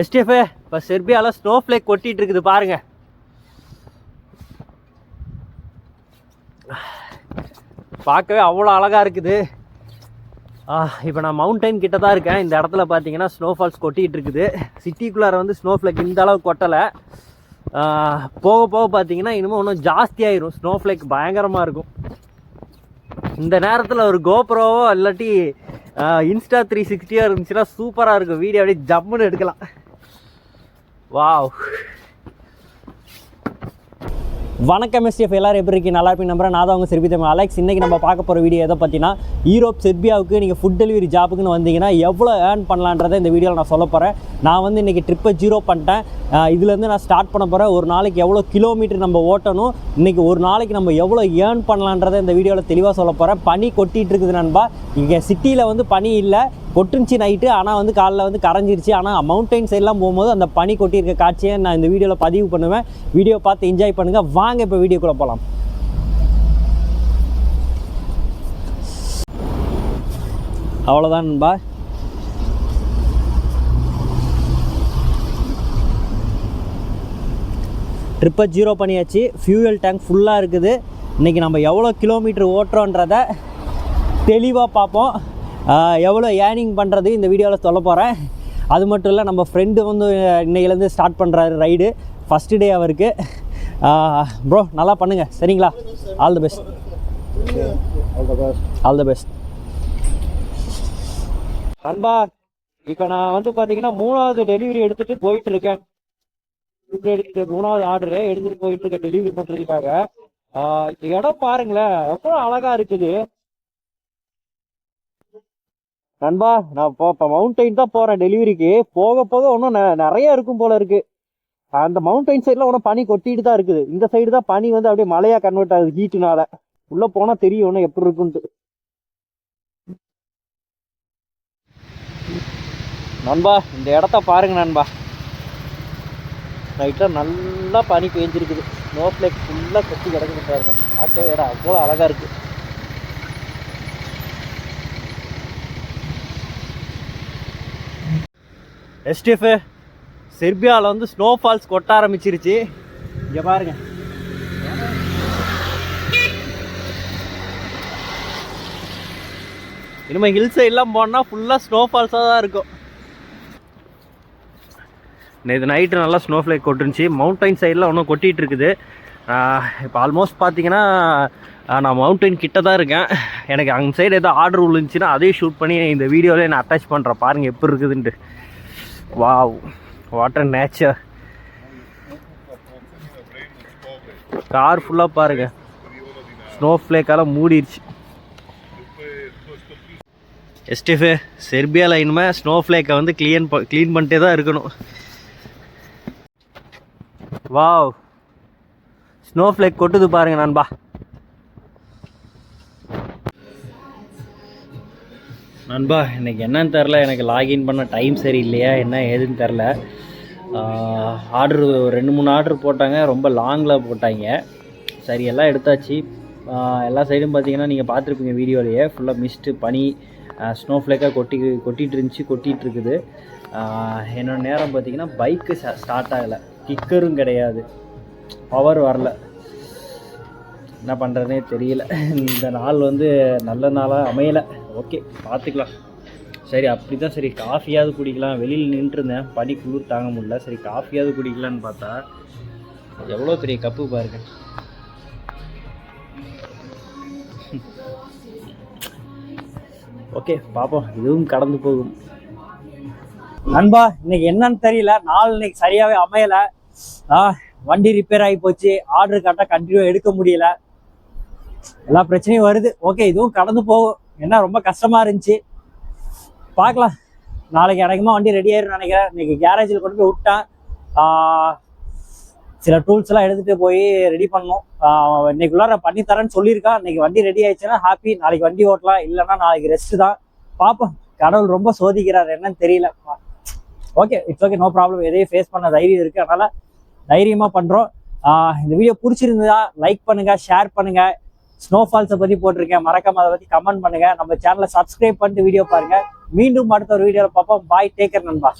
SDF இப்போ செர்பியாவில் snow flake கொட்டிகிட்டு இருக்குது பாருங்கள் பார்க்கவே அவ்வளோ அழகாக இருக்குது. இப்போ நான் மவுண்டைன் கிட்ட தான் இருக்கேன். இந்த இடத்துல பார்த்தீங்கன்னா ஸ்னோ ஃபால்ஸ் கொட்டிகிட்டு இருக்குது. சிட்டிக்குள்ளார வந்து ஸ்னோ ஃப்ளேக் இந்த அளவு கொட்டலை. போக போக பார்த்தீங்கன்னா இன்னமும் இன்னும் ஜாஸ்தியாயிரும் ஸ்னோ ஃப்ளேக் பயங்கரமாக இருக்கும். இந்த நேரத்தில் ஒரு கோப்ரோவோ இல்லாட்டி இன்ஸ்டா த்ரீ சிக்ஸ்டியோ இருந்துச்சுன்னா சூப்பராக இருக்கும். வீடியோ அப்படியே ஜம்முன்னு எடுக்கலாம். வாவ். வணக்கம் எஸ்டிஎஃப் எல்லாரும் எப்படி இருக்கீங்க? நல்லா இருப்பீங்க நம்புறேன். நான் தான் உங்கள் செர்பி தமிழ் அலெக்ஸ். இன்றைக்கி நம்ம பார்க்க போகிற வீடியோ எதை பார்த்தீங்கன்னா யூரோப் செர்பியாவுக்கு நீங்கள் ஃபுட் டெலிவரி ஜாப்புக்குன்னு வந்தீங்கன்னா எவ்வளோ ஏர்ன் பண்ணலான்றதை இந்த வீடியோவில் நான் சொல்ல போகிறேன் நான் வந்து இன்றைக்கி ட்ரிப்பை ஜீரோ பண்ணிட்டேன். இதுலேருந்து நான் ஸ்டார்ட் பண்ண போகிறேன் ஒரு நாளைக்கு எவ்வளோ கிலோமீட்டர் நம்ம ஓட்டணும்? இன்றைக்கி ஒரு நாளைக்கு நம்ம எவ்வளோ ஏர்ன் பண்ணலான்றதை இந்த வீடியோவில் தெளிவாக சொல்ல போகிறேன் பனி கொட்டிகிட்டு இருக்குது நண்பா. இங்கே சிட்டியில் வந்து பனி இல்லை. கொட்டுச்சு நைட்டு ஆனால் வந்து காலைல வந்து கரைஞ்சிருச்சு. ஆனால் மவுண்டைன் சைட்லாம் போகும்போது அந்த பனி கொட்டியிருக்க காட்சியை நான் இந்த வீடியோவில் பதிவு பண்ணுவேன். வீடியோ பார்த்து என்ஜாய் பண்ணுங்கள் வாங்க இப்போ வீடியோக்குள்ளே போகலாம் அவ்வளோதான் நண்பா. ட்ரிப்பை ஜீரோ பண்ணியாச்சு. ஃபியூயல் டேங்க் ஃபுல்லாக இருக்குது. இன்றைக்கி நம்ம எவ்வளோ கிலோமீட்டர் ஓட்டுறோன்றத தெளிவாக பார்ப்போம். எவ்வளோ ஏர்னிங் பண்ணுறது இந்த வீடியோவில் சொல்ல போகிறேன் அது மட்டும் இல்லை நம்ம ஃப்ரெண்டு வந்து இன்னையிலேருந்து ஸ்டார்ட் பண்ணுறாரு ரைடு ஃபஸ்ட்டு டே அவருக்கு. ப்ரோ நல்லா பண்ணுங்கள் சரிங்களா? All the best all the best அன்பா இப்போ நான் வந்து பார்த்தீங்கன்னா மூணாவது டெலிவரி எடுத்துகிட்டு போயிட்டு இருக்கேன் இப்படி எடுத்துட்டு மூணாவது ஆர்டரு எடுத்துகிட்டு போயிட்டு இருக்கேன் டெலிவரி பண்ணுறதுக்காக இடம் பாருங்களேன். எவ்வளோ அழகாக இருக்குது. நண்பா நான் இப்போ இப்போ மவுண்டைன் தான் போகிறேன் டெலிவரிக்கு போக போக இன்னும் நெ- நிறைய இருக்கும் போல இருக்கு. அந்த மவுண்டைன் சைடில் ஒன்றும் பனி கொட்டிட்டு தான் இருக்குது. இந்த சைடு தான் பனி வந்து அப்படியே மழையாக கன்வெர்ட் ஆகுது ஹீட்டுனால உள்ளே போனால் தெரியும் ஒன்றும் எப்படி இருக்குன்ட்டு. நண்பா இந்த இடத்த பாருங்க நண்பா. நைட்டில் நல்லா பனி பெஞ்சிருக்குது. ஸ்னோ ஃப்ளேக் ஃபுல்லாக கொட்டி கிடக்குது பாருங்க. பார்க்கவே இடம் அவ்வளோ அழகாக இருக்குது எஸ்டிஎஃப் செர்பியாவில் வந்து ஸ்னோ ஃபால்ஸ் கொட்ட ஆரம்பிச்சிருச்சு. இங்கே பாருங்க. இனிமேல் ஹில் சைட்லாம் போனால் ஃபுல்லாக ஸ்னோ ஃபால்ஸாக தான் இருக்கும். நேற்று நைட்டு நல்லா ஸ்னோ ஃப்ளேக் கொட்டுருந்துச்சு மவுண்டைன் சைடில் ஒன்றும் கொட்டிகிட்டு இருக்குது. இப்போ ஆல்மோஸ்ட் பார்த்தீங்கன்னா நான் மவுண்டைன் கிட்ட தான் இருக்கேன். எனக்கு அங்கே சைடு எதாவது ஆர்டர் விழுந்துச்சுன்னா அதையும் ஷூட் பண்ணி இந்த வீடியோவில் நான் அட்டாச் பண்ணுறேன் பாருங்கள் எப்படி இருக்குதுன்ட்டு. வாவ் வாட்டர் நேச்சர் கார் ஃபுல்லாக பாருங்கள் ஸ்னோ ஃப்ளேக்கால மூடிடுச்சு எஸ்டிஃபே செர்பியாவில் இனிமேல் ஸ்னோ ஃப்ளேக்கை வந்து க்ளீன் ப க்ளீன் பண்ணிட்டே தான் இருக்கணும். வாவ். ஸ்னோ ஃப்ளேக் கொட்டுது பாருங்க நண்பா. நண்பா எனக்கு என்னன்னு தெரில எனக்கு லாகின் பண்ண டைம் சரியில்லையா? என்ன ஏதுன்னு தெரில ஆர்டர் ரெண்டு மூணு ஆர்டர் போட்டாங்க. ரொம்ப லாங்கில் போட்டாங்க. சரி எல்லாம் எடுத்தாச்சு. எல்லா சைடும் பார்த்தீங்கன்னா நீங்கள் பார்த்துருப்பீங்க வீடியோலையே. ஃபுல்லாக மிஸ்ட்டு பனி ஸ்னோ ஃப்ளேக்காக கொட்டி கொட்டிகிட்டு இருந்துச்சு கொட்டிகிட்டு இருக்குது. நேரம் பார்த்தீங்கன்னா பைக்கு ஸ்டார்ட் ஆகலை. கிக்கரும் கிடையாது. பவர் வரல. என்ன பண்ணுறதுனே தெரியல. இந்த நாள் வந்து நல்ல நாளாக அமையலை. ஓகே பார்த்துக்கலாம். சரி அப்படி தான் சரி. காஃபியாவது குடிக்கலாம். வெளியில் நின்றுருந்தேன். பனி குளிர் தாங்க முடியல. சரி காஃபியாவது குடிக்கலான்னு பார்த்தா எவ்வளோ பெரிய கப்பு பாருங்க. ஓகே பார்ப்போம். இதுவும் கடந்து போகும். நண்பா இன்னைக்கு என்னன்னு தெரியல. நாள் இன்னைக்கு சரியாவே அமையல. ஆ வண்டி ரிப்பேர் ஆகி போச்சு. ஆர்டர் கரெக்டாக கண்டினியூ எடுக்க முடியல. எல்லா பிரச்சனையும் வருது. ஓகே இதுவும் கடந்து போகும். என்ன ரொம்ப கஷ்டமா இருந்துச்சு. பார்க்கலாம். நாளைக்கு எனக்குமா வண்டி ரெடி ஆயிரும் நினைக்கிறேன். இன்னைக்கு கேரேஜில் கொண்டு போய் விட்டேன். சில டூல்ஸ் எல்லாம் எடுத்துட்டு போய் ரெடி பண்ணணும். இன்னைக்குள்ளார பண்ணி தரேன்னு சொல்லியிருக்கான். இன்னைக்கு வண்டி ரெடி ஆயிடுச்சுன்னா ஹாப்பி நாளைக்கு வண்டி ஓட்டலாம். இல்லைன்னா நாளைக்கு ரெஸ்ட் தான். பார்ப்போம். கடவுள் ரொம்ப சோதிக்கிறார். என்னன்னு தெரியல. Okay it's okay no problem எதையும் ஃபேஸ் பண்ண தைரியம் இருக்கு. அதனால தைரியமா பண்றோம். இந்த வீடியோ பிடிச்சிருந்ததா லைக் பண்ணுங்க ஷேர் பண்ணுங்க ஸ்னோஃபால்ஸை பத்தி போட்டிருக்கேன். மறக்காம அதை பத்தி கமெண்ட் பண்ணுங்க. நம்ம சேனலை சப்ஸ்கிரைப் பண்ணிட்டு வீடியோ பாருங்க. மீண்டும் அடுத்த ஒரு வீடியோவில் பார்ப்போம். பாய் டேக்கர் நண்பா.